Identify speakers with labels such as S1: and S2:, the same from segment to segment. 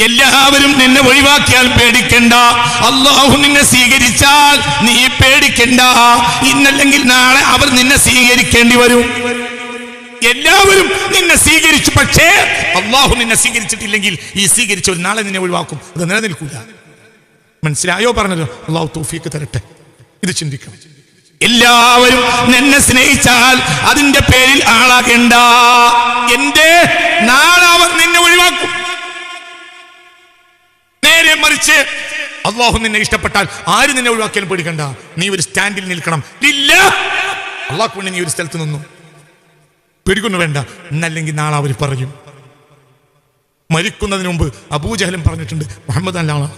S1: എല്ലാവരും നിന്നെ ഒഴിവാക്കിയാൽ പേടിക്കണ്ട. അള്ളാഹു നിന്നെ സ്വീകരിച്ചാൽ നീ പേടിക്കണ്ട. ഇന്നല്ലെങ്കിൽ നാളെ അവർ നിന്നെ സ്വീകരിക്കേണ്ടി വരും. എല്ലാവരും നിന്നെ സ്വീകരിച്ചു. പക്ഷേ അള്ളാഹു നിന്നെ സ്വീകരിച്ചിട്ടില്ലെങ്കിൽ ഈ സ്വീകരിച്ചവർ നാളെ നിന്നെ ഒഴിവാക്കും. അത് നിലനിൽക്കൂല. മനസ്സിലായോ പറഞ്ഞല്ലോ അള്ളാഹു തൗഫീക്ക് തരട്ടെ. ഇത് ചിന്തിക്കണം. എല്ലാവരും നിന്നെ സ്നേഹിച്ചാൽ അതിന്റെ പേരിൽ ആളാകേണ്ട. എന്റെ നാളെ അവർ നിന്നെ ഒഴിവാക്കും. നേരെ മറിച്ച്. അള്ളാഹു നിന്നെ ഇഷ്ടപ്പെട്ടാൽ ആര് നിന്നെ ഒഴിവാക്കിയാലും പേടിക്കണ്ട. നീ ഒരു സ്റ്റാൻഡിൽ നിൽക്കണം. ഇല്ല. അള്ളാഹു കൊണ്ട് നീ ഒരു സ്ഥലത്ത് നിന്നു. പേടിക്കൊന്നു വേണ്ട. എന്നല്ലെങ്കിൽ നാളെ അവർ പറയും. മരിക്കുന്നതിന് മുമ്പ് അബൂജഹലും പറഞ്ഞിട്ടുണ്ട്. മുഹമ്മദ് അല്ലാള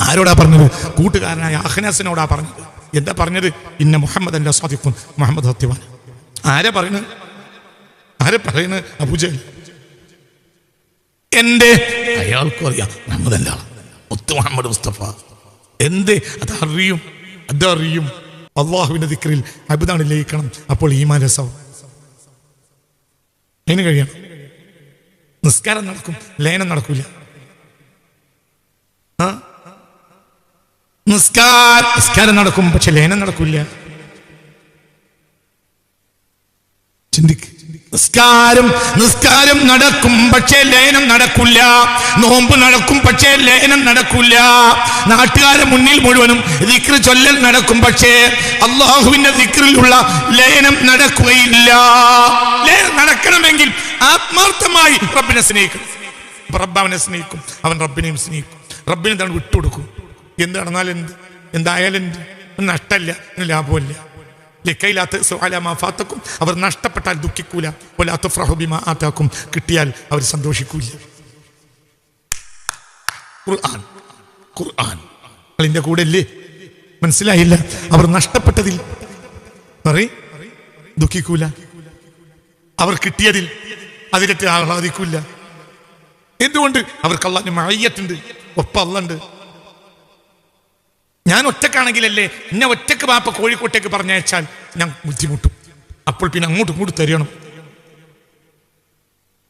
S1: ആരോടാ പറഞ്ഞത്? കൂട്ടുകാരനായ അഹ്നാസിനോടാ പറഞ്ഞത്. എന്താ പറഞ്ഞത്? ഇന്ന മുഹമ്മദ് അല്ല സാദിഖുൻ മുഹമ്മദ് സത്യവാൻ. ആരാ പറയുന്നത്? ആരാ പറയുന്നത്? അബൂജഹൽ. എന്റെ അയാൾക്കും അറിയാം മുഹമ്മദ് അല്ല മുത്ത് മുഹമ്മദ് മുസ്തഫ. എന്ത്? അതറിയും. അതറിയും. അള്ളാഹുവിന്റെ ദിക്റിൽ അബുദാണ് ലയിക്കണം. അപ്പോൾ ഈമാൻ രസവും അതിന് കഴിയണം. നിസ്കാരം നടക്കും. ലയനം നടക്കൂല. നിസ്കാരം നടക്കും. പക്ഷെ ലയനം നടക്കൂല. ചിന്തിക്ക്. നിസ്കാരം നിസ്കാരം നടക്കും പക്ഷേ ലയനം നടക്കില്ല. നോമ്പ് നടക്കും പക്ഷേ ലയനം നടക്കില്ല. നാട്ടുകാരെ മുന്നിൽ മുഴുവനും ദിക്ർ ചൊല്ലൽ നടക്കും പക്ഷേ അള്ളാഹുവിന്റെ ദിക്റിലുള്ള ലയനം നടക്കുകയില്ല. ലയനം നടക്കണമെങ്കിൽ ആത്മാർത്ഥമായി റബ്ബിനെ സ്നേഹിക്കും റബ്ബ് അവനെ സ്നേഹിക്കും അവൻ റബ്ബിനെയും സ്നേഹിക്കും. റബ്ബിനെ തന്നെ വിട്ടുകൊടുക്കും. എന്ത് നടന്നാലും എന്ത്? എന്തായാലും എന്ത്? നഷ്ടമല്ല ലാഭമല്ല ലിക്കയിലാത്ത അവർ നഷ്ടപ്പെട്ടാൽ ദുഃഖിക്കൂല. ഫ്രഹുബിമ ആത്താക്കും. കിട്ടിയാൽ അവർ സന്തോഷിക്കൂല. ഖുർആൻ. ഖുർആൻ. കൂടെ അല്ലേ മനസ്സിലായില്ല. അവർ നഷ്ടപ്പെട്ടതിൽ പറയും. ദുഃഖിക്കൂല. അവർ കിട്ടിയതിൽ അതിലിട്ട് ആഹ്ലാദിക്കൂല. എന്തുകൊണ്ട്? അവർക്ക് അള്ളാഹിന് മഴയത്തുണ്ട് ഒപ്പം അള്ളുണ്ട് ഞാൻ ഒറ്റക്കാണെങ്കിലല്ലേ എന്നെ ഒറ്റയ്ക്ക് പാപ്പ കോഴിക്കോട്ടേക്ക് പറഞ്ഞയച്ചാൽ ഞാൻ ബുദ്ധിമുട്ടും. അപ്പോൾ പിന്നെ അങ്ങോട്ടും ഇങ്ങോട്ടും തരണം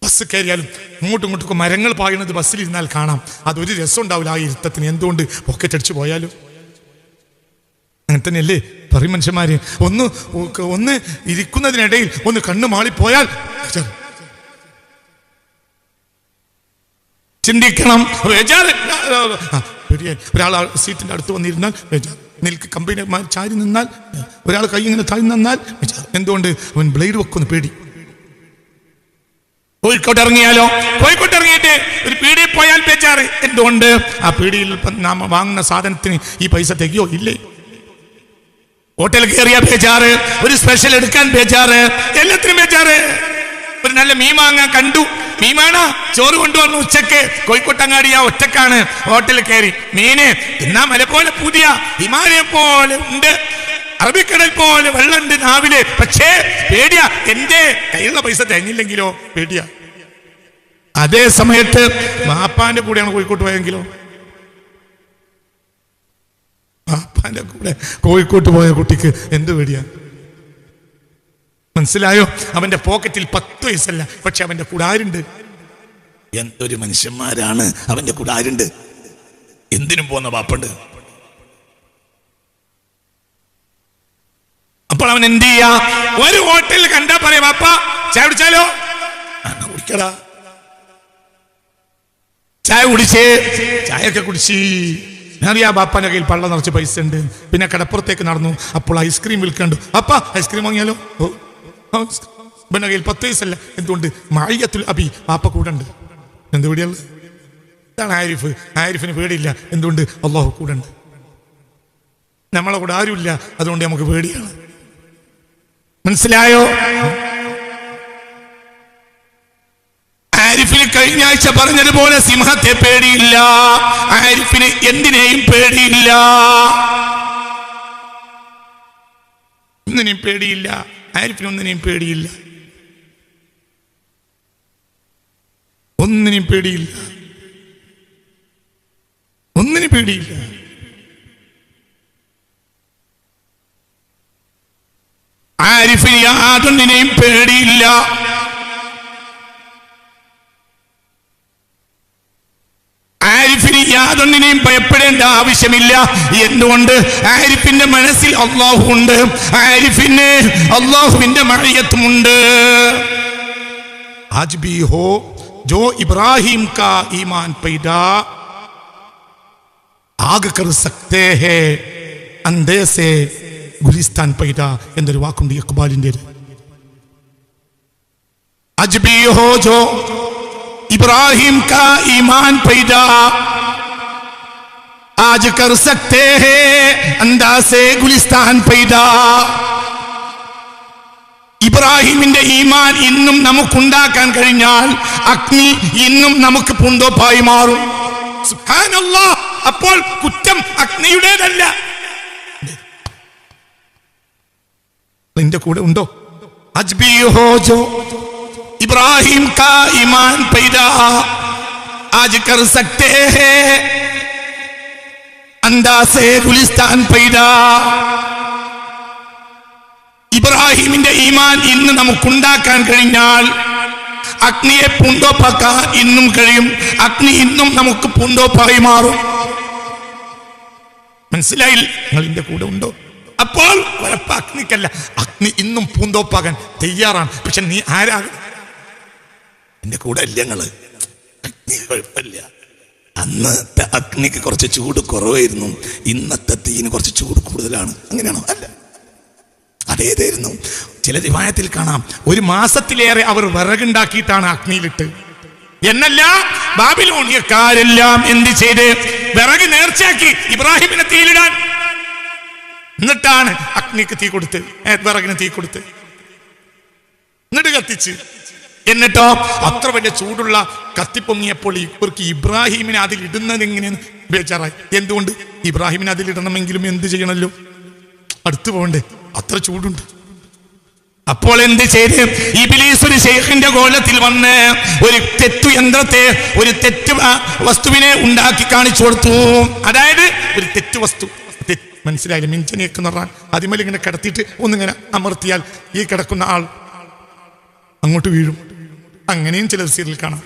S1: ബസ് കയറിയാലും അങ്ങോട്ടും ഇങ്ങോട്ടും മരങ്ങൾ പായുന്നത് ബസ്സിലിരുന്നാൽ കാണാം. അതൊരു രസം ഉണ്ടാവില്ല ആ ഇരുത്തത്തിന് എന്തുകൊണ്ട് പോക്കറ്റ് അടിച്ചു പോയാലോ? അങ്ങനെ തന്നെയല്ലേ പറയും മനുഷ്യന്മാര് ഒന്ന് ഒന്ന് ഇരിക്കുന്നതിനിടയിൽ ഒന്ന് കണ്ണു മാളിപ്പോയാൽ ചിന്തിക്കണം. ഒരാൾ സീറ്റിന്റെ അടുത്ത് വന്നിരുന്നാൽ ബേജാർ നിൽക്ക് കമ്പനി ചാരി നിന്നാൽ ഒരാൾ കൈ ഇങ്ങനെ താഴ്ന്നു നിന്നാൽ ബേജാർ എന്തുകൊണ്ട്? അവൻ ബ്ലേഡ് വെക്കുന്നു പേടി. കോഴിക്കോട്ട് ഇറങ്ങിയാലോ? കോഴിക്കോട്ട് ഇറങ്ങിയിട്ട് ഒരു പീടിയിൽ പോയാൽ പേച്ചാറ് എന്തുകൊണ്ട്? ആ പീടിയിൽ നാം വാങ്ങുന്ന സാധനത്തിന് ഈ പൈസ തികയോ? ഇല്ലേ. ഹോട്ടൽ കയറിയ പേച്ചാറ് ഒരു സ്പെഷ്യൽ എടുക്കാൻ പേച്ചാറ് എല്ലാത്തിനും ബേജാറ്. ഒരു നല്ല മീൻ വാങ്ങാൻ കണ്ടു. മീമാണ ചോറ് കൊണ്ടുവന്നു ഉച്ചയ്ക്ക്. കോഴിക്കോട്ടങ്ങാടി ആ ഒറ്റക്കാണ്. ഹോട്ടലിൽ കയറി. മീന് തിന്നാ മല പോലെ പുതിയ. ഹിമാലയം പോലെ ഉണ്ട്. അറബിക്കടൽ പോലെ വെള്ളമുണ്ട് നാവിൽ. പക്ഷേ പേടിയാ. എന്റെ കയ്യിലുള്ള പൈസ തേങ്ങില്ലെങ്കിലോ പേടിയാ. അതേ സമയത്ത് മാപ്പാന്റെ കൂടെയാണ് കോഴിക്കോട്ട് പോയെങ്കിലോ? മാപ്പാന്റെ കൂടെ കോഴിക്കോട്ട് പോയ കുട്ടിക്ക് എന്ത് പേടിയാ? മനസ്സിലായോ? അവന്റെ പോക്കറ്റിൽ പത്ത് വയസ്സല്ല. പക്ഷെ അവന്റെ കുടാരുണ്ട് എന്തൊരു മനുഷ്യന്മാരാണ്. അവന്റെ കുടാരുണ്ട് എന്തിനും പോന്ന പാപ്പുണ്ട് അപ്പോൾ അവൻ എന്ത് ചെയ്യാ? ഒരു ഹോട്ടലിൽ കണ്ടാ പറയാ പാപ്പ ചായ കുടിച്ചാലോ? "ആ, എന്നാ കുടിക്കടാ. ചായ കുടിച്ചേ. ചായയൊക്കെ കുടിച്ച്. ഞാനറിയാ ബാപ്പാന്റെ കയ്യിൽ പള്ള നിറച്ച് പൈസ ഉണ്ട്. പിന്നെ കടപ്പുറത്തേക്ക് നടന്നു. അപ്പോൾ ഐസ്ക്രീം വിൽക്കണ്ടു. അപ്പ ഐസ്ക്രീം വാങ്ങിയാലോ? ഓ. കയ്യിൽ പത്ത് വയസ്സല്ല. എന്തുകൊണ്ട്? മഴയത്തുൽ അബി വാപ്പ കൂടെ ഉണ്ട് എന്ത് പേടിയാണ്? ഇതാണ് ആരിഫ്. ആരിഫിന് പേടിയില്ല. എന്തുകൊണ്ട്? അള്ളാഹു കൂടെ ഉണ്ട് നമ്മളെ കൂടെ ആരുമില്ല. അതുകൊണ്ട് നമുക്ക് പേടിയാണ്. മനസ്സിലായോ? ആരിഫിന് കഴിഞ്ഞ ആഴ്ച പറഞ്ഞതുപോലെ സിംഹത്തെ പേടിയില്ല. ആരിഫിന് എന്തിനേയും പേടിയില്ല. എന്തിനേയും പേടിയില്ല. ആരിഫിന് ഒന്നിനെയും പേടിയില്ല. ഒന്നിനെയും പേടിയില്ല. ഒന്നിനും പേടിയില്ല. ആരിഫിന് യാതൊന്നിനെയും പേടിയില്ല. യാതൊന്നിനെയും ഭയപ്പെടേണ്ട ആവശ്യമില്ല എന്തുകൊണ്ട് ആരിഫിന്റെ മനസ്സിൽ അള്ളാഹു ഉണ്ട് ആരിഫിന് അള്ളാഹുവിന്റെ മഴയത്തുമുണ്ട് आज भी हो जो इब्राहिम का ईमान पैदा ആഗ് കർ സക്തേ ഹേ അന്തേ സേ ഗുലിസ്ഥാൻ പൈത എന്നൊരു വാക്കുണ്ട് ഇഖ്ബാലിന്റെ അജ്ബി ഹോ ജോ ഇബ്രാഹിം കാ ഈമാൻ പൈത ആജ് कर सकते हैं അന്താ से गुलिस्तान पैदा ഇബ്രാഹിമിന്റെ ഈമാൻ ഇന്നും നമുക്കുണ്ടാക്കാൻ കഴിഞ്ഞാൽ അഗ്നി ഇന്നും നമുക്ക് പൂന്തോപ്പായി മാറും. അപ്പോൾ കുറ്റം അഗ്നിയുടേതല്ല. നിന്റെ കൂടെ ഉണ്ടോ? അജ്ബി ഹോ ജോ. ഇബ്രാഹിം കാ ഈമാൻ പൈദാ. कर सकते സക്തേ അന്താസേ ഗുലിസ്ഥാൻ പൈദാ ഇബ്രാഹിമിന്റെ ഈമാൻ ഇന്ന് നമുക്കുണ്ടാക്കാൻ കഴിഞ്ഞാൽ അഗ്നിയെ പൂണ്ടോപ്പാക്കാൻ ഇന്നും കഴിയും. അഗ്നി ഇന്നും നമുക്ക് പൂണ്ടോപ്പായി മാറും. മനസ്സിലായി? നിങ്ങൾ എന്റെ കൂടെ ഉണ്ടോ? അപ്പോൾ അഗ്നിക്കല്ല. അഗ്നി ഇന്നും പൂന്തോപ്പാകാൻ തയ്യാറാണ്. പക്ഷെ നീ ആരാകും എന്റെ കൂടെ അല്ല ഞങ്ങൾ അഗ്നി കുഴപ്പമില്ല. അന്നത്തെ അഗ്നിക്ക് കുറച്ച് ചൂട് കുറവായിരുന്നു. ഇന്നത്തെ തീന് കുറച്ച് ചൂട് കൂടുതലാണ്. അങ്ങനെയാണോ? അല്ല. അതേതായിരുന്നു. ചില ദിവായത്തിൽ കാണാം. ഒരു മാസത്തിലേറെ അവർ വിറകുണ്ടാക്കിയിട്ടാണ് അഗ്നിയിലിട്ട്. എന്നല്ല ബാബിലോണിയക്കാരെല്ലാം എന്ത് ചെയ്ത്? വിറക് നേർച്ചയാക്കി ഇബ്രാഹിമിനെ തീയിലിടാൻ. എന്നിട്ടാണ് അഗ്നിക്ക് തീ കൊടുത്ത് വിറകിന് തീ കൊടുത്ത്. എന്നിട്ട് കത്തിച്ച്. എന്നിട്ടോ? അത്ര വലിയ ചൂടുള്ള കത്തിപ്പൊങ്ങിയപ്പോൾ ഇവർക്ക് ഇബ്രാഹിമിനെ അതിൽ ഇടുന്നത് എങ്ങനെയെന്ന് എന്തുകൊണ്ട്? ഇബ്രാഹിമിനെ അതിൽ ഇടണമെങ്കിലും എന്ത് ചെയ്യണല്ലോ? അടുത്തു പോകണ്ടേ. അത്ര ചൂടുണ്ട്. അപ്പോൾ എന്ത് ചെയ്ത്? ഇബിലീസ് ഒരു ശേഖിന്റെ കോലത്തിൽ വന്ന് ഒരു തെറ്റു യന്ത്രത്തെ ഒരു തെറ്റ് വസ്തുവിനെ ഉണ്ടാക്കി കാണിച്ചു കൊടുത്തു. അതായത് ഒരു തെറ്റു വസ്തു. മനസ്സിലായില്ല? മിഞ്ചനെയൊക്കെ അതിമേൽ ഇങ്ങനെ കിടത്തിയിട്ട് ഒന്നിങ്ങനെ അമർത്തിയാൽ ഈ കിടക്കുന്ന ആൾ അങ്ങോട്ട് വീഴും. അങ്ങനെയും ചില സീരിയൽ കാണാം.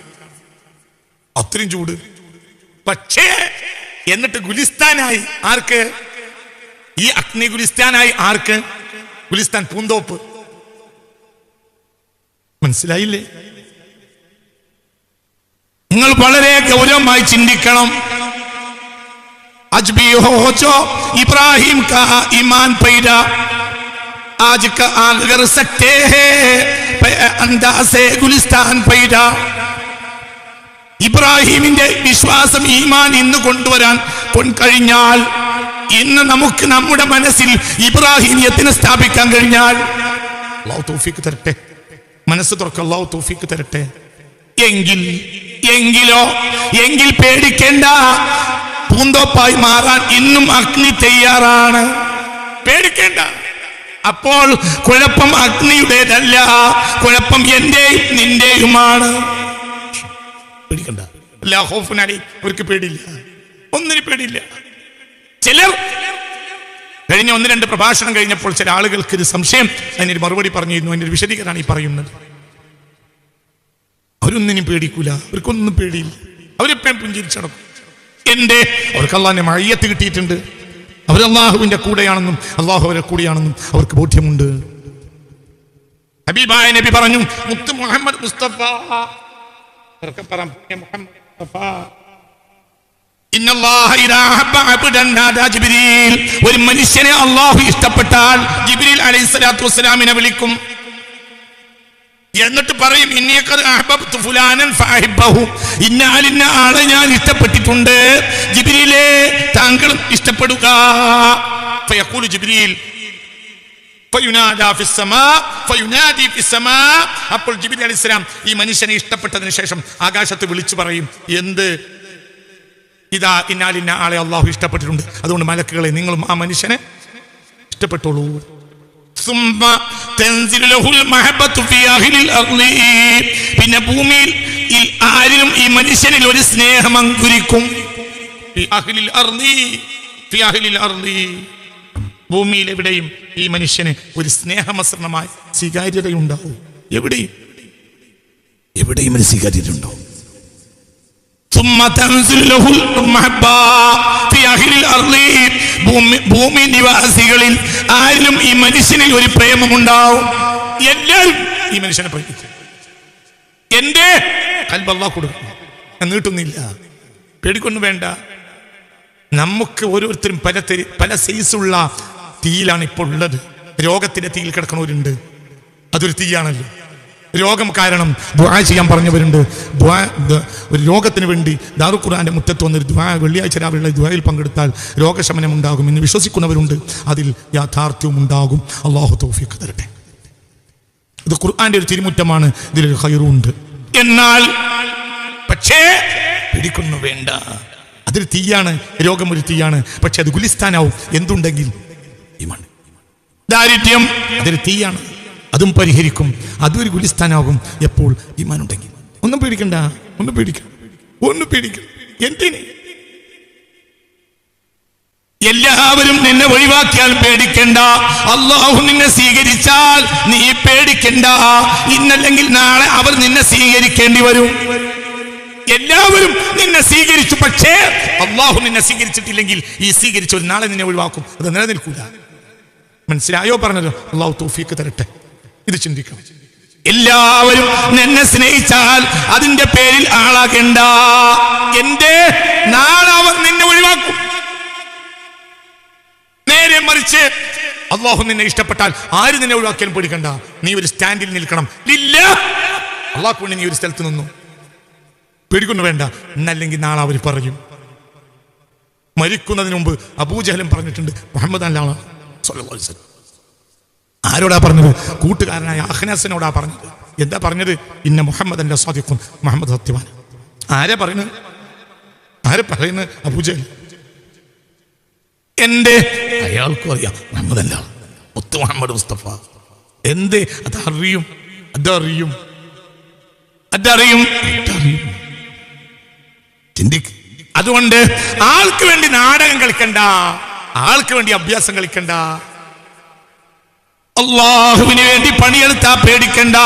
S1: അത്രയും ചൂട്. പക്ഷേ എന്നിട്ട് ഗുലിസ്ഥാനായി ആർക്ക്? ഈ അഗ്നി ഗുലിസ്ഥാനായി ആർക്ക്? ഗുലിസ്ഥാൻ പൂന്തോപ്പ്. മനസ്സിലായില്ലേ? നിങ്ങൾ വളരെ ഗൗരവമായി ചിന്തിക്കണം. അജ്ബി ഹോജോ ഇബ്രാഹിം കാ ഇമാൻ പൈര. ആജ് का आग कर सकते हैं अंदासे गुलिस्तान पैदा ഇബ്രാഹിമിന്റെ വിശ്വാസം ഈമാൻ ഇന്ന് കൊണ്ടുവരാൻ കൊൺ കഴിഞ്ഞാൽ ഇന്ന് നമുക്ക് നമ്മുടെ മനസ്സിൽ ഇബ്രാഹിമിയത്തിനെ സ്ഥാപിക്കാൻ കഴിഞ്ഞാൽ അള്ളാഹു തൗഫീക്ക് തരട്ടെ മനസ്സ് തുറക്ക അള്ളാഹു തൗഫീക്ക് തരട്ടെ എങ്കിൽ എങ്കിലോ എങ്കിൽ പേടിക്കേണ്ട പൂന്തോപ്പായി മാറാൻ ഇന്നും അഗ്നി തയ്യാറാണ് പേടിക്കേണ്ട അപ്പോൾ കുഴപ്പം അഗ്നിയുടേതല്ല കുഴപ്പം എന്റെയും നിന്റെയുമാണ്. പേടിക്കണ്ട. അവർക്ക് പേടിയില്ല. ഒന്നിനും പേടിയില്ല. ചിലർ കഴിഞ്ഞ ഒന്ന് രണ്ട് പ്രഭാഷണം കഴിഞ്ഞപ്പോൾ ചില ആളുകൾക്ക് ഒരു സംശയം അതിനൊരു മറുപടി പറഞ്ഞിരുന്നു അതിനൊരു വിശദീകരണം ഈ പറയുന്നത്. അവരൊന്നിനും പേടിക്കൂല അവർക്കൊന്നും പേടിയില്ല. അവരെപ്പോഴും പുഞ്ചിരിച്ചടക്കും. എന്റെ അവർക്ക് മഴയത്ത് കിട്ടിയിട്ടുണ്ട്. അവർ അള്ളാഹുവിന്റെ കൂടെയാണെന്നും അള്ളാഹു അവരെ കൂടെയാണെന്നും അവർക്ക് ബോധ്യമുണ്ട്. ഹബീബായ നബി പറഞ്ഞു മുത്ത് മുഹമ്മദ് മുസ്തഫ. ഒരു മനുഷ്യനെ അള്ളാഹു ഇഷ്ടപ്പെട്ടാൽ ജിബ്രീൽ അലൈഹി സ്വലാത്തു വസ്സലാമിനെ വിളിക്കും. എന്നിട്ട് പറയും ഇന്നാലിന്ന ആളെ ഞാൻ ഇഷ്ടപ്പെട്ടിട്ടുണ്ട്. ജിബ്രീലേ താങ്കളും ഇഷ്ടപ്പെടുക. അപ്പോൾ ജിബ്രീൽ അലി അലൈഹിസ്സലാം ഈ മനുഷ്യനെ ഇഷ്ടപ്പെട്ടതിന് ശേഷം ആകാശത്ത് വിളിച്ചു പറയും എന്ത്? ഇതാ ഇന്നാലിന്ന ആളെ അള്ളാഹു ഇഷ്ടപ്പെട്ടിട്ടുണ്ട്. അതുകൊണ്ട് മലക്കുകളെ നിങ്ങളും ആ മനുഷ്യനെ ഇഷ്ടപ്പെട്ടോളൂ. പിന്നെ ഭൂമിയിൽ ആരിലും ഈ മനുഷ്യനിൽ ഒരു സ്നേഹം അങ്കുരിക്കും. ഭൂമിയിൽ എവിടെയും ഈ മനുഷ്യന് ഒരു സ്നേഹമസരണമായ സ്വീകാര്യതയുണ്ടാവും. എവിടെയും? എവിടെയും ഒരു സ്വീകാര്യത ഉണ്ടാവും ഭൂമി നിവാസികളിൽ ആരിലും ഈ മനുഷ്യനിൽ ഒരു പ്രേമമുണ്ടാവും. എല്ലാവരും ഈ മനുഷ്യനെ പ്രേമിക്കും എന്റെ കൽബല്ലാ കൊടുക്കും ഞാൻ നീട്ടുന്നില്ല. പേടിക്കൊന്നും വേണ്ട. നമുക്ക് ഓരോരുത്തരും പല പല സൈസുള്ള തീയിലാണ് ഇപ്പോൾ ഉള്ളത്. രോഗത്തിന്റെ തീയിൽ കിടക്കണവരുണ്ട് അതൊരു തീയാണല്ലോ. രോഗം കാരണം ദ്വാ ചെയ്യാൻ പറഞ്ഞവരുണ്ട്. ദ്വാ ഒരു രോഗത്തിന് വേണ്ടി ദാറു ഖുറാന്റെ മുറ്റത്ത് വന്നൊരു ദ്വാ വെള്ളിയാഴ്ച രാവിലെ ദ്വായിൽ പങ്കെടുത്താൽ രോഗശമനം ഉണ്ടാകും എന്ന് വിശ്വസിക്കുന്നവരുണ്ട്. അതിൽ യാഥാർത്ഥ്യവും ഉണ്ടാകും. അള്ളാഹു തോഫിക്ക് തരട്ടെ. ഇത് ഖുർആാന്റെ ഒരു തിരുമുറ്റമാണ്. ഇതിലൊരു ഹൈറും ഉണ്ട്. എന്നാൽ പക്ഷേ പിടിക്കുന്നു വേണ്ട. അതൊരു തീയാണ് രോഗം ഒരു തീയാണ്. പക്ഷെ അത് ഗുലിസ്ഥാനാവും. എന്തുണ്ടെങ്കിൽ? ദാരിദ്ര്യം അതൊരു തീയാണ്. അതും പരിഹരിക്കും. അതും ഒരു ഗുലിസ്ഥാനാകും. എപ്പോൾ? ഈ മനുണ്ടെങ്കിൽ ഒന്നും പേടിക്കണ്ട. ഒന്നും പേടിക്കണം ഒന്നും പേടിക്കണം എന്തിന്? എല്ലാവരും നിന്നെ ഒഴിവാക്കിയാൽ പേടിക്കണ്ട. അള്ളാഹു നിന്നെ സ്വീകരിച്ചാൽ നീ പേടിക്കണ്ട. ഇന്നല്ലെങ്കിൽ നാളെ അവർ നിന്നെ സ്വീകരിക്കേണ്ടി വരും. എല്ലാവരും നിന്നെ സ്വീകരിച്ചു. പക്ഷേ അള്ളാഹു നിന്നെ സ്വീകരിച്ചിട്ടില്ലെങ്കിൽ ഈ സ്വീകരിച്ചു നാളെ നിന്നെ ഒഴിവാക്കും. അത് നിലനിൽക്കൂല മനസ്സിലായോ പറഞ്ഞല്ലോ അള്ളാഹു തൗഫീക്ക് തരട്ടെ. ഇത് ചിന്തിക്കണം. എല്ലാവരും നിന്നെ സ്നേഹിച്ചാൽ അതിന്റെ പേരിൽ ആളാകണ്ട. എന്റെ നാളെ അവർ നിന്നെ ഒഴിവാക്കും. നേരെ മറിച്ച് അള്ളാഹു നിന്നെ ഇഷ്ടപ്പെട്ടാൽ ആര് നിന്നെ ഒഴിവാക്കിയാലും പേടിക്കണ്ട. നീ ഒരു സ്റ്റാൻഡിൽ നിൽക്കണം. ഇല്ല. അള്ളാഹു കൊണ്ട് നീ ഒരു സ്ഥലത്ത് നിന്നു. പേടിക്കൊന്നു വേണ്ട. എന്നല്ലെങ്കിൽ നാളെ അവർ പറയും. മരിക്കുന്നതിന് മുമ്പ് അബൂജഹലും പറഞ്ഞിട്ടുണ്ട് മുഹമ്മദ് അല്ലാള ആരോടാ പറഞ്ഞത്? കൂട്ടുകാരനായ അഹ്നാസിനോടാ പറഞ്ഞത്. എന്താ പറഞ്ഞത്? ഇന്ന മുഹമ്മദ് അല്ല സ്വാദിഖും മുഹമ്മദ് സത്യവാൻ. ആരാ പറയുന്നത്? ആരാ പറയുന്നത്? അബൂജൻ എന്റെ അയാൾക്കും അറിയാം മുഹമ്മദ് അല്ല. മുത്ത് മുഹമ്മദ് മുസ്തഫ. എന്തേ? അതറിയും. അതറിയും. അതറിയും. അതറിയും. ചിന്തിക്ക്. അതുകൊണ്ട് ആൾക്ക് വേണ്ടി നാടകം കളിക്കണ്ട. ആൾക്ക് വേണ്ടി അഭ്യാസം കളിക്കണ്ട. അള്ളാഹുവിന് വേണ്ടി പണിയെടുത്താ പേടിക്കണ്ട.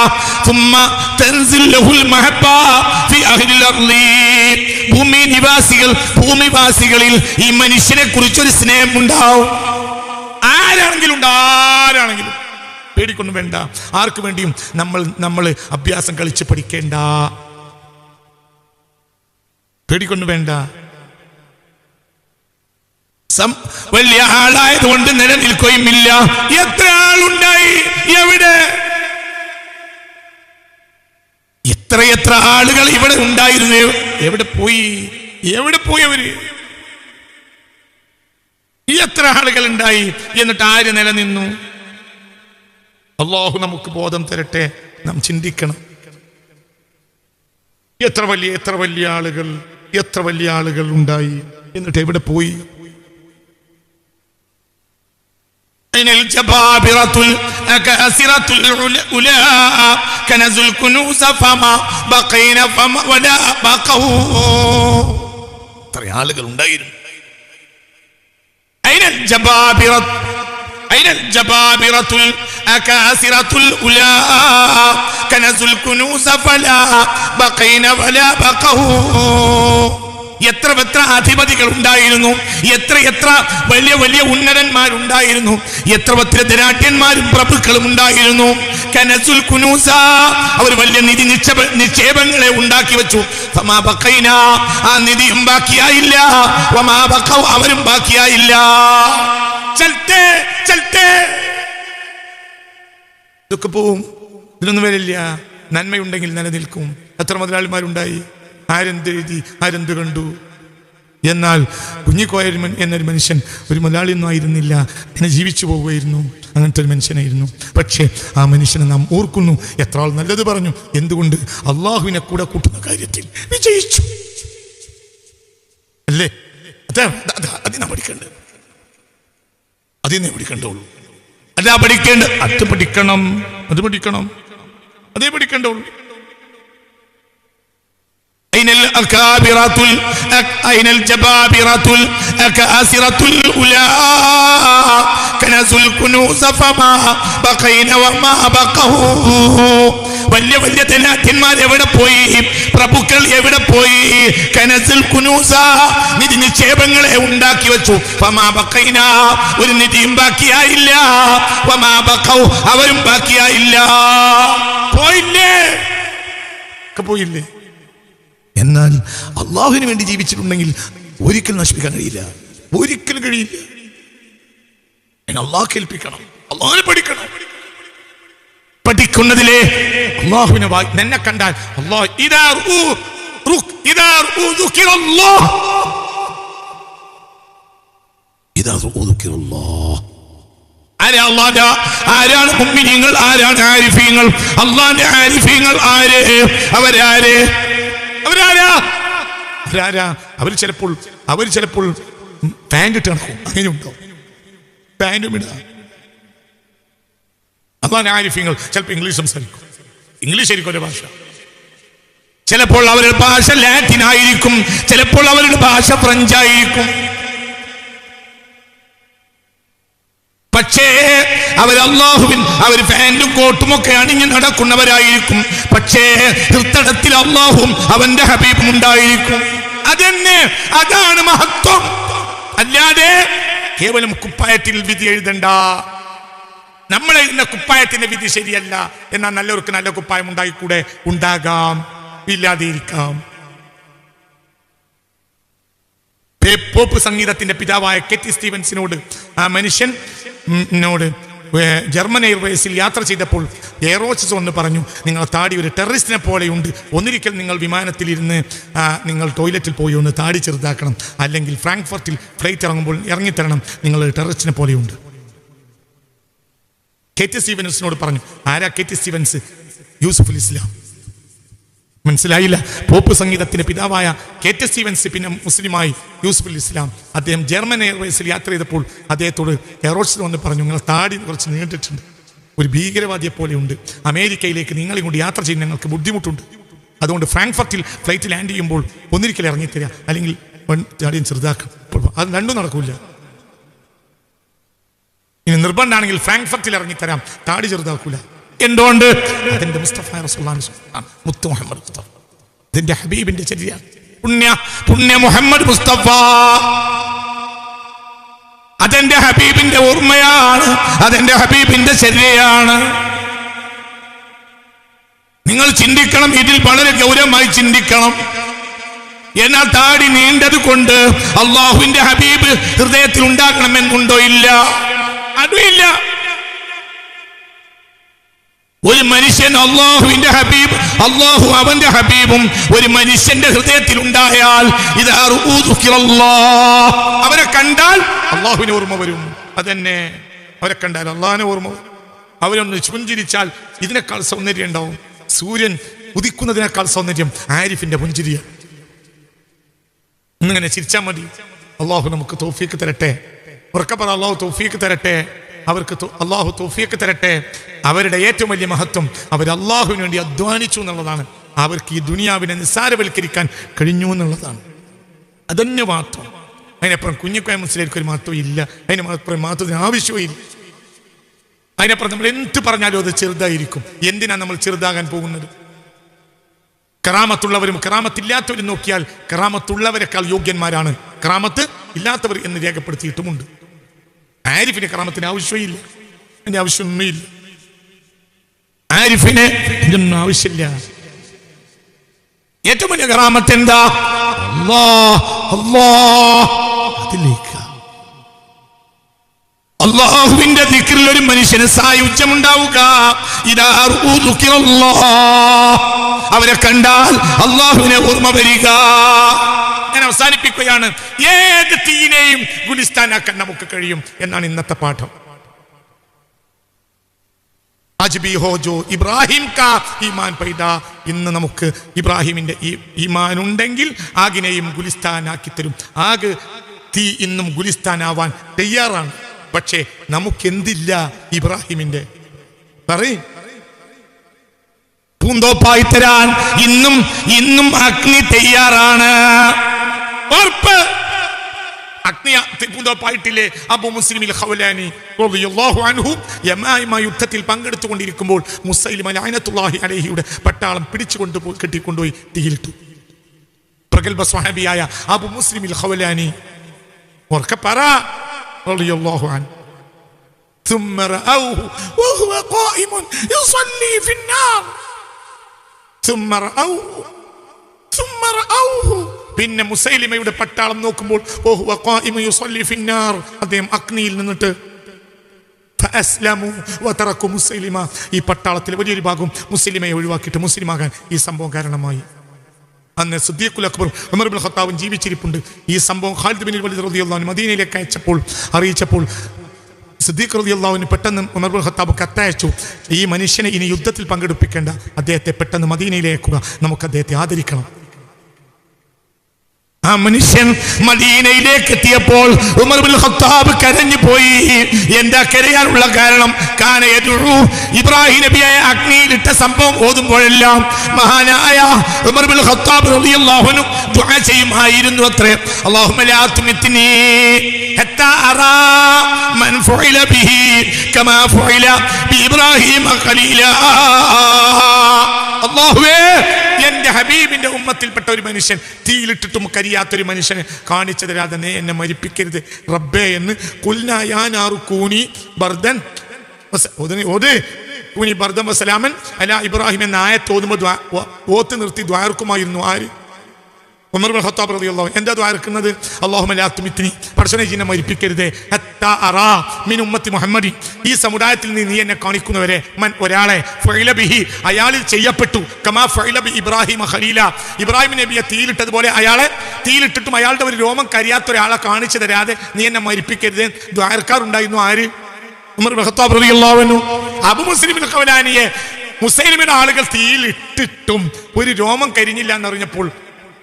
S1: ഭൂമി നിവാസികൾ ഭൂമിവാസികളിൽ ഈ മനുഷ്യനെ കുറിച്ചൊരു സ്നേഹം ഉണ്ടാവും ആരാണെങ്കിലും ആരാണെങ്കിലും. പേടിക്കൊന്നും വേണ്ട. ആർക്കു വേണ്ടിയും നമ്മൾ നമ്മൾ അഭ്യാസം കളിച്ച് പഠിക്കേണ്ട. പേടിക്കൊന്നും വേണ്ട. വലിയ ആളായതുകൊണ്ട് നിലനിൽക്കുകയുമില്ല. എത്ര ആളുണ്ടായി? എവിടെ? എത്ര എത്ര ആളുകൾ ഇവിടെ ഉണ്ടായിരുന്നു? എവിടെ പോയി? എവിടെ പോയി അവർ എത്ര ആളുകൾ ഉണ്ടായി? എന്നിട്ട് ആര് നിലനിന്നു? അള്ളാഹു നമുക്ക് ബോധം തരട്ടെ. നാം ചിന്തിക്കണം. എത്ര വലിയ എത്ര വലിയ ആളുകൾ എത്ര വലിയ ആളുകൾ ഉണ്ടായി? എന്നിട്ട് എവിടെ പോയി? أين الجبابرة الأكاسرة العلاء كنزوا الكنوز فما بقينا فما ولا بقوا ترى ആളുകൾ ഉണ്ടായിരുന്നു أين الجبابرة أين الجبابرة الأكاسرة الأولاء كنزوا الكنوز فلا بقينا ولا بقوا എത്ര എത്ര അധിപതികൾ ഉണ്ടായിരുന്നു എത്ര എത്ര വലിയ വലിയ ഉന്നതന്മാരുണ്ടായിരുന്നു? എത്ര എത്ര ധനാട്യന്മാരും പ്രഭുക്കളും ഉണ്ടായിരുന്നു? കനസുൽ കുനൂസ അവർ വലിയ നിധി നിക്ഷേപ നിക്ഷേപങ്ങളെ ഉണ്ടാക്കി വെച്ചു. ആ നിധിയും ബാക്കിയായില്ല. അവരും ബാക്കിയായില്ല. ഇതൊക്കെ പോവും. ഇതിനൊന്നും വരില്ല നന്മയുണ്ടെങ്കിൽ നിലനിൽക്കും. എത്ര മുതലാളിമാരുണ്ടായി? ആരെന്ത് എഴുതി ആരെന്ത് കണ്ടു? എന്നാൽ കുഞ്ഞിക്കോയ എന്നൊരു മനുഷ്യൻ ഒരു മുതലാളിയൊന്നും ആയിരുന്നില്ല. അങ്ങനെ ജീവിച്ചു പോവുമായിരുന്നു അങ്ങനത്തെ ഒരു മനുഷ്യനായിരുന്നു. പക്ഷേ ആ മനുഷ്യനെ നാം ഓർക്കുന്നു. എത്ര ആൾ നല്ലത് പറഞ്ഞു. എന്തുകൊണ്ട്? അള്ളാഹുവിനെ കൂടെ കൂട്ടുന്ന കാര്യത്തിൽ വിജയിച്ചു. അല്ലേ? അതാ അതിനാ പഠിക്കേണ്ടത്. അതിനെ പഠിക്കേണ്ടുള്ളൂ. അല്ല പഠിക്കേണ്ട അത് പഠിക്കണം. അത് പഠിക്കണം. അതേ പഠിക്കേണ്ടുള്ളൂ. أين الأكابرة الأك... أين الجبابرة الأكاسرة الأولى كنزوا الكنوز فما بقين وما بقوا വലിയ വലിയ ധനാത്യന്മാർ എവിടെ പോയി പ്രഭുക്കൾ എവിടെ പോയി കനസിൽ കുനൂസ നിധി നിക്ഷേപങ്ങളെ ഉണ്ടാക്കി വെച്ചു ഫമാ ബക്കൈന ഒരു നിധിയും ബാക്കിയായില്ല ഫമാ ബക്കൗ അവരും ബാക്കിയായില്ല പോയില്ലേ ഒക്കെ പോയില്ലേ എന്നാൽ അള്ളാഹുവിന് വേണ്ടി ജീവിച്ചിട്ടുണ്ടെങ്കിൽ ഒരിക്കലും നശിപ്പിക്കാൻ കഴിയില്ല. ഒരിക്കലും കഴിയില്ല. അള്ളാഹ് കേൾപ്പിക്കണം. അള്ളാഹിനെ പഠിക്കണം. പഠിക്കുന്നതിലേ അള്ളാഹുവിനെ എന്നെ കണ്ടാൽ അള്ളാഹ് ഇതാ ആരാണ് ആരാണ് ആരിഫീങ്ങൾ? അള്ളാന്റെ ആരിഫീങ്ങൾ ആര്? അവരാര്? അവരാരാ? അവരാരാ? അവർ ചിലപ്പോൾ അവർ ചിലപ്പോൾ പാന്റ് ഇട്ട് നടക്കും. അങ്ങനെയുണ്ടോ? പാന്റും ഇടുക അതാണ് ആരിഫിങ്ങൾ ചിലപ്പോൾ ഇംഗ്ലീഷ് സംസാരിക്കും. ഇംഗ്ലീഷ് ആയിരിക്കും ഒരു ഭാഷ. ചിലപ്പോൾ അവരുടെ ഭാഷ ലാറ്റിൻ ആയിരിക്കും. ചിലപ്പോൾ അവരുടെ ഭാഷ ഫ്രഞ്ച് ആയിരിക്കും. പക്ഷേ അവർ അള്ളാഹുവിൻ അവർ പാന്റും കോട്ടും ഒക്കെ അണിഞ്ഞ് നടക്കുന്നവരായിരിക്കും. പക്ഷേ ഹൃത്തടത്തിൽ അള്ളാഹും അവന്റെ ഹബീബും ഉണ്ടായിരിക്കും. അതെന്നെ അതാണ് മഹത്വം. അല്ലാതെ കേവലം കുപ്പായത്തിൽ വിധി എഴുതണ്ട. നമ്മൾ എഴുതുന്ന കുപ്പായത്തിന്റെ വിധി ശരിയല്ല. എന്നാൽ നല്ലവർക്ക് നല്ല കുപ്പായം ഉണ്ടായിക്കൂടെ? ഉണ്ടാകാം. ഇല്ലാതെയിരിക്കാം പോപ്പ് സംഗീതത്തിന്റെ പിതാവായ കെറ്റി സ്റ്റീവൻസിനോട് ആ മനുഷ്യൻ നോട് ഏ, ജർമ്മൻ എയർവേസിൽ യാത്ര ചെയ്തപ്പോൾ എയറോസ് ഒന്ന് പറഞ്ഞു നിങ്ങൾ താടി ഒരു ടെററിസ്റ്റിനെ പോലെയുണ്ട്. ഒന്നിരിക്കൽ നിങ്ങൾ വിമാനത്തിലിരുന്ന് നിങ്ങൾ ടോയ്ലറ്റിൽ പോയി ഒന്ന് താടി ചെറുതാക്കണം. അല്ലെങ്കിൽ ഫ്രാങ്ക്ഫർട്ടിൽ ഫ്ലൈറ്റ് ഇറങ്ങുമ്പോൾ ഇറങ്ങിത്തരണം. നിങ്ങൾ ടെററിസ്റ്റിനെ പോലെയുണ്ട്. കെ ടി സ്റ്റീവൻസിനോട് പറഞ്ഞു ആരാ കെ ടി സ്റ്റീവൻസ്? യൂസുഫുൽ ഇസ്ലാം. മനസ്സിലായില്ല. പോപ്പ് സംഗീതത്തിന്റെ പിതാവായ കെ ടി സ്റ്റീവൻസ് പിന്നെ മുസ്ലിമായി യൂസുഫുൽ ഇസ്ലാം. അദ്ദേഹം ജർമ്മൻ എയർവേസിൽ യാത്ര ചെയ്തപ്പോൾ അദ്ദേഹത്തോട് എയറോട്സിൽ വന്ന് പറഞ്ഞു നിങ്ങൾ താടി കുറച്ച് നീണ്ടിട്ടുണ്ട്. ഒരു ഭീകരവാദിയെ പോലെയുണ്ട് അമേരിക്കയിലേക്ക് നിങ്ങളെ കൊണ്ട് യാത്ര ചെയ്യുന്ന ഞങ്ങൾക്ക് ബുദ്ധിമുട്ടുണ്ട്. അതുകൊണ്ട് ഫ്രാങ്ക്ഫർട്ടിൽ ഫ്ലൈറ്റ് ലാൻഡ് ചെയ്യുമ്പോൾ ഒന്നിരിക്കൽ ഇറങ്ങിത്തരിക അല്ലെങ്കിൽ താടിയും ചെറുതാക്കും. അത് രണ്ടും നടക്കൂല. ഇനി നിർബന്ധമാണെങ്കിൽ ഫ്രാങ്ക്ഫർട്ടിൽ ഇറങ്ങിത്തരാം താടി ചെറുതാക്കൂല. എന്തുകൊണ്ട്? അതിന്റെ മുസ്തഫ അലൈഹി മുഹമ്മദ് മുസ്തഫ. ഇതിന്റെ ഹബീബിന്റെ ചര്യ പുണ്യ പുണ്യ മുഹമ്മദ് മുസ്തഫ. അതെന്റെ ഹബീബിന്റെ ഓർമ്മയാണ് അതെന്റെ ഹബീബിന്റെ ചരിയാണ്. നിങ്ങൾ ചിന്തിക്കണം ഇതിൽ വളരെ ഗൗരവമായി ചിന്തിക്കണം. എന്നാൽ താടി നീണ്ടത് കൊണ്ട് അള്ളാഹുവിന്റെ ഹബീബ് ഹൃദയത്തിൽ ഉണ്ടാകണമെന്നുണ്ടോ ഇല്ല? അതുമില്ല ഒരു മനുഷ്യൻ അള്ളാഹുവിന്റെ ഹബീബ് അള്ളാഹു അവന്റെ ഹബീബും ഒരു മനുഷ്യന്റെ ഹൃദയത്തിൽ ഉണ്ടായാൽ ഇത് അവരെ കണ്ടാൽ അള്ളാഹുവിന് ഓർമ്മ വരും. അതന്നെ. അവരെ കണ്ടാൽ അള്ളാഹിനെ ഓർമ്മ വരും. അവരൊന്ന് പുഞ്ചിരിച്ചാൽ ഇതിനേക്കാൾ സൗന്ദര്യം ഉണ്ടാവും. സൂര്യൻ ഉദിക്കുന്നതിനേക്കാൾ സൗന്ദര്യം ആരിഫിന്റെ പുഞ്ചിരിയ ഇന്നിങ്ങനെ ചിരിച്ചാൽ മതി. അള്ളാഹു നമുക്ക് തോഫീക്ക് തരട്ടെ. ഉറക്കപ്പറ അള്ളാഹു തോഫീക്ക് തരട്ടെ. അവർക്ക് അള്ളാഹു തോഫിയൊക്കെ തരട്ടെ. അവരുടെ ഏറ്റവും വലിയ മഹത്വം അവർ അള്ളാഹുവിന് വേണ്ടി അധ്വാനിച്ചു എന്നുള്ളതാണ്. അവർക്ക് ഈ ദുനിയാവിനെ നിസ്സാരവൽക്കരിക്കാൻ കഴിഞ്ഞു എന്നുള്ളതാണ്. അതന്നെ മാത്രം. അതിനപ്പുറം കുഞ്ഞിക്കോയ മുസ്ലിംക്ക് ഒരു മഹത്വം ഇല്ല. അതിന് മാത്രം മഹത്വത്തിന് ആവശ്യവും ഇല്ല. അതിനപ്പുറം നമ്മൾ എന്ത് പറഞ്ഞാലും അത് ചെറുതായിരിക്കും. എന്തിനാ നമ്മൾ ചെറുതാകാൻ പോകുന്നത്? കറാമത്തുള്ളവരും കറാമത്തില്ലാത്തവരും നോക്കിയാൽ കറാമത്തുള്ളവരെക്കാൾ യോഗ്യന്മാരാണ്. കറാമത്ത് ഇല്ലാത്തവർ എന്ന് രേഖപ്പെടുത്തിയിട്ടുമുണ്ട്. ആരിഫിന് കറാമത്തിന് ആവശ്യമില്ല അതിന്റെ ആവശ്യമൊന്നുമില്ല. ആരിഫിന് ഇതൊന്നും ആവശ്യമില്ല. ഏറ്റവും വലിയ കറാമത്ത് എന്താ? അല്ലാ അല്ലാ അതിലേക്ക്. അള്ളാഹുവിന്റെ ദിക്കറിൽ ഒരു മനുഷ്യന് സായുജ്യമുണ്ടാവുക. അവരെ കണ്ടാൽ അള്ളാഹുവിനെ ഓർമ്മ വരിക. ഞാൻ അവസാനിപ്പിക്കുകയാണ്. ഏത് തീനെയും ഗുലിസ്ഥാനാക്കാൻ നമുക്ക് കഴിയും എന്നാണ് ഇന്നത്തെ പാഠം. അജ്ബി ഹോജോ ഇബ്രാഹിം കാ ഈമാൻ പൈത ഇന്ന് നമുക്ക് ഇബ്രാഹിമിന്റെ ഈ ഈമാൻ ഉണ്ടെങ്കിൽ ആകിനെയും ഗുലിസ്ഥാനാക്കി തരും. ആഗ് തീ ഇന്നും ഗുലിസ്ഥാനാവാൻ തയ്യാറാണ്. പക്ഷേ നമുക്കെന്തില്ല ഇബ്രാഹിമിന്റെ? പറയും. പൂന്തോപ്പായി തരാൻ ഇന്നും ഇന്നും അഗ്നി തയ്യാറാണ്. ഉറപ്പ്. അഗ്നി പൂന്തോപ്പായിട്ടില്ലേ അബു മുസ്ലിമിൽ ഖൗലാനി റളിയല്ലാഹു അൻഹു യമായിമ യുദ്ധത്തിൽ പങ്കെടുത്തുകൊണ്ടിരിക്കുമ്പോൾ മുസൈലിമ ലഅനത്തുല്ലാഹി അലൈഹിയുടെ പട്ടാളം പിടിച്ചുകൊണ്ട് പോയി കെട്ടിക്കൊണ്ടുപോയി തീയിലിട്ടു പ്രഗത്ഭ സ്വഹാബിയായ അബു മുസ്ലിമിൽ ഖൗലാനി ഉറക്കെ പറ റളിയല്ലാഹു അൻഹു ثم رأوه وهو قائم يصلي في النار ثم رأوه ثم رأوه പിന്നെ മുസൈലിമയുടെ പട്ടാളം നോക്കുമ്പോൾ അദ്ദേഹം അഗ്നിയിൽ നിന്നിട്ട് മുസൈലിമ. ഈ പട്ടാളത്തിലെ വലിയൊരു ഭാഗം മുസ്ലിമയെ ഒഴിവാക്കിയിട്ട് മുസ്ലിമാകാൻ ഈ സംഭവം കാരണമായി. അന്ന് സുദ്ദീഖുൽ അക്ബർ ഉമർബുൽ ബിൻ ഖത്താബും ജീവിച്ചിരിപ്പുണ്ട്. ഈ സംഭവം ഖാലിദ് ബിൻ വലിയ റളിയല്ലാഹു മദീനയിലേക്ക് അയച്ചപ്പോൾ അറിയിച്ചപ്പോൾ സിദ്ദീഖ് റളിയല്ലാഹുവിന് പെട്ടെന്ന് ഉമർബുൽ ഖത്താബ് കത്തയച്ചു. ഈ മനുഷ്യനെ ഇനി യുദ്ധത്തിൽ പങ്കെടുപ്പിക്കേണ്ട അദ്ദേഹത്തെ പെട്ടെന്ന് മദീനയിലേക്കുക നമുക്ക് അദ്ദേഹത്തെ ആദരിക്കണം. ആ മനുഷ്യൻ മദീനയിലേക്ക് എത്തിയപ്പോൾ ഉമർ ബിൻ ഖത്താബ് കരഞ്ഞു പോയി. എന്താ കരയാനുള്ള കാരണം? കാന ഇബ്രാഹിം നബിയായ അഗ്നിയിലിട്ട സംഭവം ഓതുമ്പോഴെല്ലാം മഹാനായ ഉമർ ബിൻ ഖത്താബ് റളിയല്ലാഹു അൻഹു ദുആ ചെയ്യുമായിരുന്നു അത്രേ. അല്ലാഹുമ്മ ലാ തുമിത്നി ഹത്താ അറാ മൻ ഫുഇല ബിഹി കമാ ഫുഇല ബി ഇബ്രാഹിം ഖലീല. അല്ലാഹുവേ എന്റെ ഹബീബിന്റെ ഉമ്മത്തിൽപ്പെട്ട ഒരു മനുഷ്യൻ തീയിലിട്ടിട്ടും കരിയാത്തൊരു മനുഷ്യനെ കാണിച്ചു തരാതെ നീ എന്നെ മരിപ്പിക്കരുത്. റബ്ബേ എന്ന് കുൽനായാനാറു കൂനി ബർദൻ ഓത്. കൂനി ബർദൻ ഇബ്രാഹിം എന്ന ആയത്ത് ഓതുമ്പോൾ ദ്വാ- ഓ- ഓത്ത് നിർത്തി ദ്വാർക്കുമായിരുന്നു ആര്? ഉമർ റളിയല്ലാഹു അല്ലാഹുമ്മ അറാ മിൻ മുഹമ്മദി. ഈ സമുദായത്തിൽ നിന്ന് നീ എന്നെ കാണിക്കുന്നവരെ മൻ ഒരാളെ. ബിഹി. അയാളിൽ ചെയ്യപ്പെട്ടു. കമാ ബി ഇബ്രാഹിം ഖലീല. ഇബ്രാഹിം നബിയെ തീയിലിട്ടതുപോലെ അയാളെ തീയിലിട്ടിട്ടും അയാളുടെ ഒരു രോമം കരിയാത്ത ഒരാളെ കാണിച്ചു തരാതെ നീ എന്നെ മരിപ്പിക്കരുത്. ദ്വാരക്കാരുണ്ടായിരുന്നു ആര്? ഉമർ റളിയല്ലാഹു അൻഹു. അബൂ മുസൈലിമിന്റെ ആളുകൾ ഒരു രോമം കരിഞ്ഞില്ല എന്നറിഞ്ഞപ്പോൾ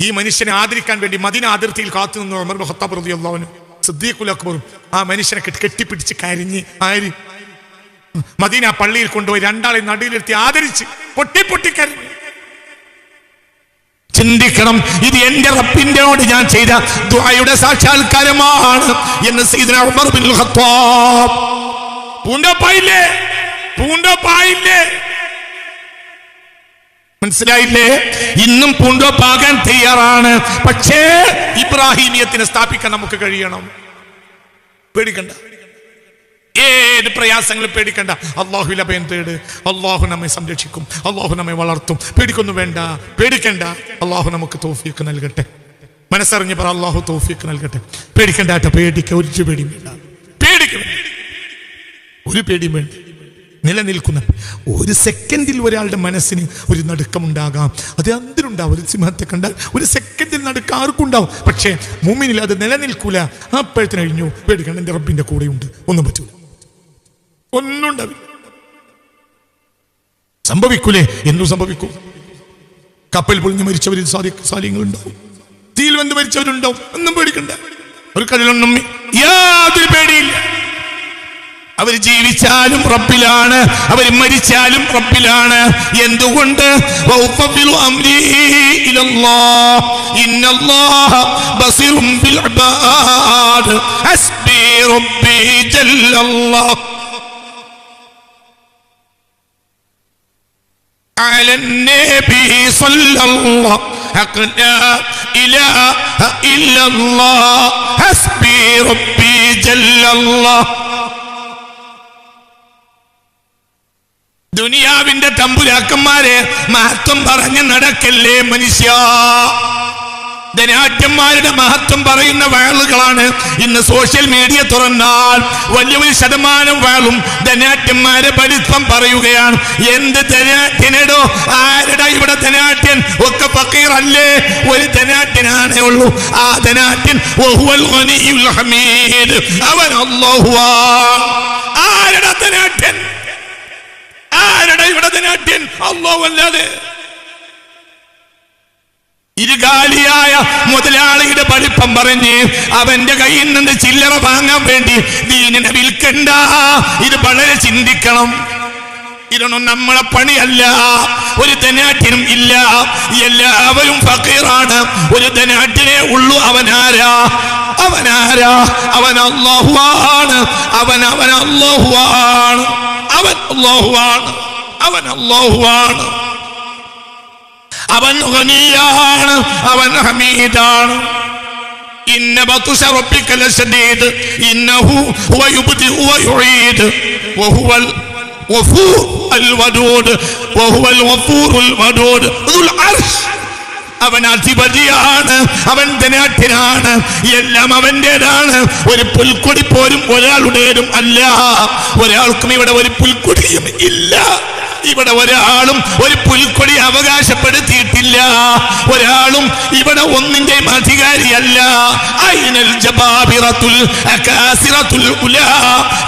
S1: ഈ മനുഷ്യനെ ആദരിക്കാൻ വേണ്ടി മദീന അതിർത്തിയിൽ കാത്തു നിന്നു ഉമർ ഖത്താബ് റളിയല്ലാഹു അൻഹു സിദ്ദീഖുൽ അക്ബറും ആ മനുഷ്യനെ കെട്ടിപ്പിടിച്ച് കരഞ്ഞ് ആരി? മദീന പള്ളിയിൽ കൊണ്ടുപോയി രണ്ടാളെ നടുവിലെത്തി ആദരിച്ച് പൊട്ടി കരഞ്ഞു. ചിന്തിക്കണം ഇത് എന്റെ റബ്ബിന്റെയോട് ഞാൻ ചെയ്ത ദുആയുടെ സാക്ഷാത്കാരമാണ് എന്ന് സയ്യിദ്ന ഉമർ ബിൻ ഖത്താബ്. മനസ്സിലായില്ലേ? ഇന്നും പൂണ്ടോപ്പാകാൻ തയ്യാറാണ്. പക്ഷേ ഇബ്രാഹിമിയത്തിനെ സ്ഥാപിക്കാൻ നമുക്ക് കഴിയണം. പേടിക്കണ്ട. ഏത് പ്രയാസങ്ങളും പേടിക്കണ്ട. അള്ളാഹുവിൽ അഭയം തേട്. അള്ളാഹു നമ്മെ സംരക്ഷിക്കും. അള്ളാഹു നമ്മെ വളർത്തും. പേടിക്കൊന്നും വേണ്ട. പേടിക്കണ്ട. അള്ളാഹു നമുക്ക് തോഫിയൊക്കെ നൽകട്ടെ. മനസ്സറിഞ്ഞ് പറ അള്ളാഹു തോഫിയൊക്കെ നൽകട്ടെ. പേടിക്കണ്ടാട്ടെ പേടിക്ക ഒരു പേടിയും വേണ്ട. പേടിക്കണം ഒരു പേടിയും വേണ്ട. നിലനിൽക്കുന്ന ഒരു സെക്കൻഡിൽ ഒരാളുടെ മനസ്സിന് ഒരു നടുക്കമുണ്ടാകാം. അത് എന്തിനുണ്ടാവും? ഒരു സിംഹത്തെ കണ്ടാൽ ഒരു സെക്കൻഡിൽ നടുക്ക ആർക്കും ഉണ്ടാവും. പക്ഷേ മുമ്മിനിൽ അത് നിലനിൽക്കൂല. അപ്പോഴത്തിന് കഴിഞ്ഞു. പേടിക്കണം എന്റെ റബ്ബിന്റെ കൂടെയുണ്ട്. ഒന്നും പറ്റൂല. ഒന്നും ഉണ്ടാവില്ല. സംഭവിക്കൂലേ? എന്തും സംഭവിക്കും? കപ്പൽ പൊളിഞ്ഞ് മരിച്ചവരിൽ സാലിങ്ങളുണ്ടാവും തീയിൽ വന്ന് മരിച്ചവരുണ്ടാവും. ഒന്നും പേടിക്കണ്ട. ഒരു കടലൊന്നും യാതൊരു പേടിയില്ല. അവർ ജീവിച്ചാലും റബ്ബിലാണ് അവർ മരിച്ചാലും റബ്ബിലാണ് എന്തുകൊണ്ട് വൗഫവ്വിലു അംരി ഇലല്ലാഹ്. ഇന്നല്ലാഹ ബസീറും ബിൽ ഇബാദ്. ഹസ്ബി റബ്ബി ജല്ലല്ലാഹ്. على النبي صلى الله حق لا إله إلا الله حسبي ربي جل الله ദുനിയാവിന്റെ തമ്പുരാക്കന്മാരെ മഹത്വം പറഞ്ഞ് നടക്കല്ലേ മനുഷ്യ? ധനാഢ്യന്മാരുടെ മഹത്വം പറയുന്ന വയലുകളാണ് ഇന്ന് സോഷ്യൽ മീഡിയ തുറന്നാൽ വലിയ വലിയ ശതമാനം വയലും ധനാഢ്യന്മാരെ പരിത്വം പറയുകയാണ്. എന്ത് ധനാഢ്യനടോ? ആരുടെ ഇവിടെ ധനാഢ്യൻ? ഒക്കെ പക്കീറല്ലേ ഒരു ധനാഢ്യനാണേ ഉള്ളൂ. ആ ധനാഢ്യൻ അവൻ അല്ലാഹുവാ. ആരുടെ ധനാട്യൻ അല്ലാഹു അല്ലാതെ ഇരുകാലിയായ മുതലാളിയുടെ പഠിപ്പം പറഞ്ഞ് അവന്റെ കയ്യിൽ നിന്ന് ചില്ലറ വാങ്ങാൻ വേണ്ടി ദീനിനെ വിൽക്കണ്ട. ഇത് വളരെ ചിന്തിക്കണം. ഇതൊന്നും നമ്മളെ പണിയല്ല. ഒരു ധനാട്ടിനും ഇല്ല. എല്ലാവരും ഫക്കീറാണ്. ഒരു ധനാട്ടിനെ ഉള്ളു. അവനാരാ? അവനാരാ? അവൻ അള്ളാഹുവാണ്. അവൻ അവൻ അള്ളാഹുവാണ്. അവൻ അള്ളാഹുവാണ്. അവൻ അള്ളാഹുവാണ് അവൻ ഹനിയാണ് അവൻ ഹമീദാണ്. ഇന്ന ഇന്നഹു യുഈദ് വദൂദ് വദൂദ് ദുൽ അർശ്. അവൻ അധിപതിയാണ് അവൻ ധനാഠ്യനാണ് എല്ലാം അവന്റെതാണ് ഒരു പുൽക്കൊടി പോലും ഒരാളുടേതും അല്ല. ഒരാൾക്കും ഇവിടെ ഒരു പുൽക്കൊടിയും ഇല്ല. ഇവിടെ ഒരാളും ഒരു പുൽക്കൊടി അവകാശപ്പെടുത്തിയിട്ടില്ല. ഒരാളും ഇവിടെ ഒന്നിന്റെയും അധികാരിയല്ല. ഐനൽ ജബാബിറത്തുൽ അകാസിറത്തുൽ ഉലാ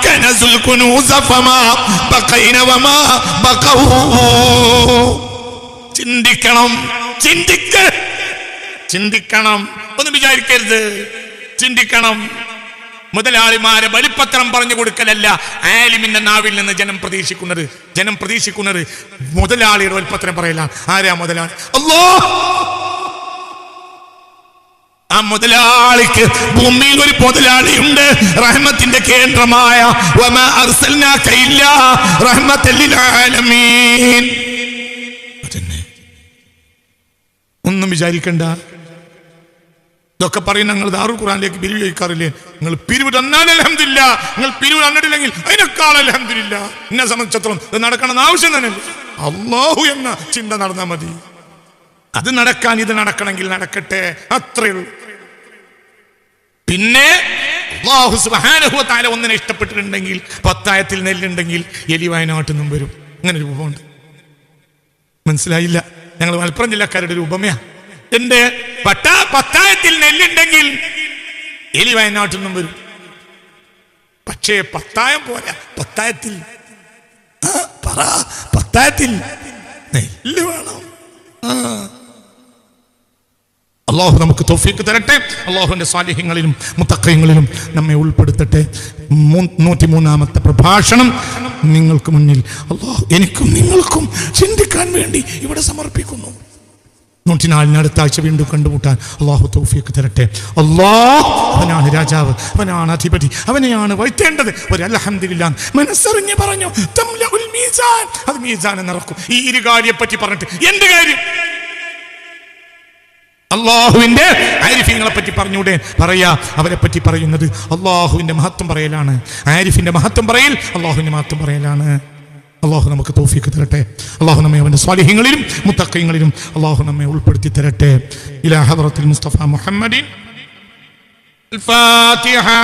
S1: കനസുൽ കുനൂസ ഫമാ ബഖൈന വമാ ബഖൂ. ചിന്തിക്കണം ചിന്തിക്ക. ചിന്തിക്കണം. ഒന്നും വിചാരിക്കരുത്. ചിന്തിക്കണം. മുതലാളിമാരെ ബലിപ്പത്രം പറഞ്ഞു കൊടുക്കലല്ല ആലിമിന്റെ നാവിൽ നിന്ന് ജനം പ്രതീക്ഷിക്കുന്നത് ജനം പ്രതീക്ഷിക്കുന്നത് മുതലാളിയുടെ വലിപ്പത്രം പറയലാണ്. ആരാ മുതലാളി? അല്ലോ! ആ മുതലാളിക്ക് ഭൂമിയിൽ ഒരു മുതലാളിയുണ്ട്. റഹ്മത്തിന്റെ കേന്ദ്രമായ ഒന്നും വിചാരിക്കണ്ട. ഇതൊക്കെ പറയും ഞങ്ങൾ ദാറു ഖുറാനിലേക്ക് പിരിവ് ചോദിക്കാറില്ലേ? നിങ്ങൾ പിരിവ് തന്നാൽ അലഹമില്ല നിങ്ങൾ പിരിവ് തന്നിട്ടില്ലെങ്കിൽ അതിനേക്കാൾ അലഹമില്ല എന്നെ സംബന്ധിച്ചിടത്തോളം ഇത് നടക്കണമെന്ന് ആവശ്യം തന്നെ അള്ളാഹു എന്ന ചിന്ത നടന്നാൽ മതി. അത് നടക്കാൻ ഇത് നടക്കണമെങ്കിൽ നടക്കട്ടെ. അത്രേ ഉള്ളൂ. പിന്നെ ഒന്നിനെ ഇഷ്ടപ്പെട്ടിട്ടുണ്ടെങ്കിൽ പത്തായത്തിൽ നെല്ലുണ്ടെങ്കിൽ എലി വയനാട്ടിൽ നിന്നും വരും. അങ്ങനെ ഒരു രൂപമുണ്ട്. മനസ്സിലായില്ല? ഞങ്ങൾ മലപ്പുറം ജില്ലക്കാരുടെ ഒരു ഉപമയാ. എന്റെ പട്ടാ പത്തായത്തിൽ നെല്ലുണ്ടെങ്കിൽ എലി വയനാട്ടിൽ നിന്നും വരും. പക്ഷേ പത്തായം പോരാ. പത്തായത്തിൽ. പറ. പത്തായത്തിൽ നെല്ല് വേണം. ആ. അള്ളാഹു നമുക്ക് തോഫിക്ക് തരട്ടെ. അള്ളാഹുവിന്റെ സാലിഹ്യങ്ങളിലും മുത്തക്കയങ്ങളിലും നമ്മെ ഉൾപ്പെടുത്തട്ടെ. നൂറ്റി മൂന്നാമത്തെ പ്രഭാഷണം നിങ്ങൾക്ക് മുന്നിൽ. അള്ളാഹു എനിക്കും നിങ്ങൾക്കും ചിന്തിക്കാൻ വേണ്ടി ഇവിടെ സമർപ്പിക്കുന്നു. നൂറ്റിനാലിന് അടുത്ത ആഴ്ച വീണ്ടും കണ്ടുമുട്ടാൻ അള്ളാഹു തൗഫിയൊക്കെ തരട്ടെ. അള്ളാഹ് അവനാണ് രാജാവ് അവനാണ് അധിപതി അവനെയാണ് വഴുത്തേണ്ടത് ഒരു അലഹമില്ല മനസ്സറിഞ്ഞ് പറഞ്ഞു അത് മീസാനെ നിറക്കും. ഈ ഇരു കാര്യെ പറ്റി പറഞ്ഞിട്ട് എന്ത് കാര്യം? അള്ളാഹുവിന്റെ ആരിഫിങ്ങളെ പറ്റി പറഞ്ഞൂടെ? പറയാ അവരെ പറ്റി പറയുന്നത് അള്ളാഹുവിന്റെ മഹത്വം പറയലാണ്. ആരിഫിന്റെ മഹത്വം പറയൽ അള്ളാഹുവിന്റെ മഹത്വം പറയലാണ്. അള്ളാഹു നമുക്ക് തോഫിക്ക് തരട്ടെ അള്ളാഹു നമ്മെ അവന്റെ സ്വാലിഹ്യങ്ങളിലും മുത്തക്കയങ്ങളിലും അള്ളാഹു നമ്മെ ഉൾപ്പെടുത്തി തരട്ടെ ഇലാ ഹദ്റത്തിൽ മുസ്തഫ മുഹമ്മദിൻ الفاتحة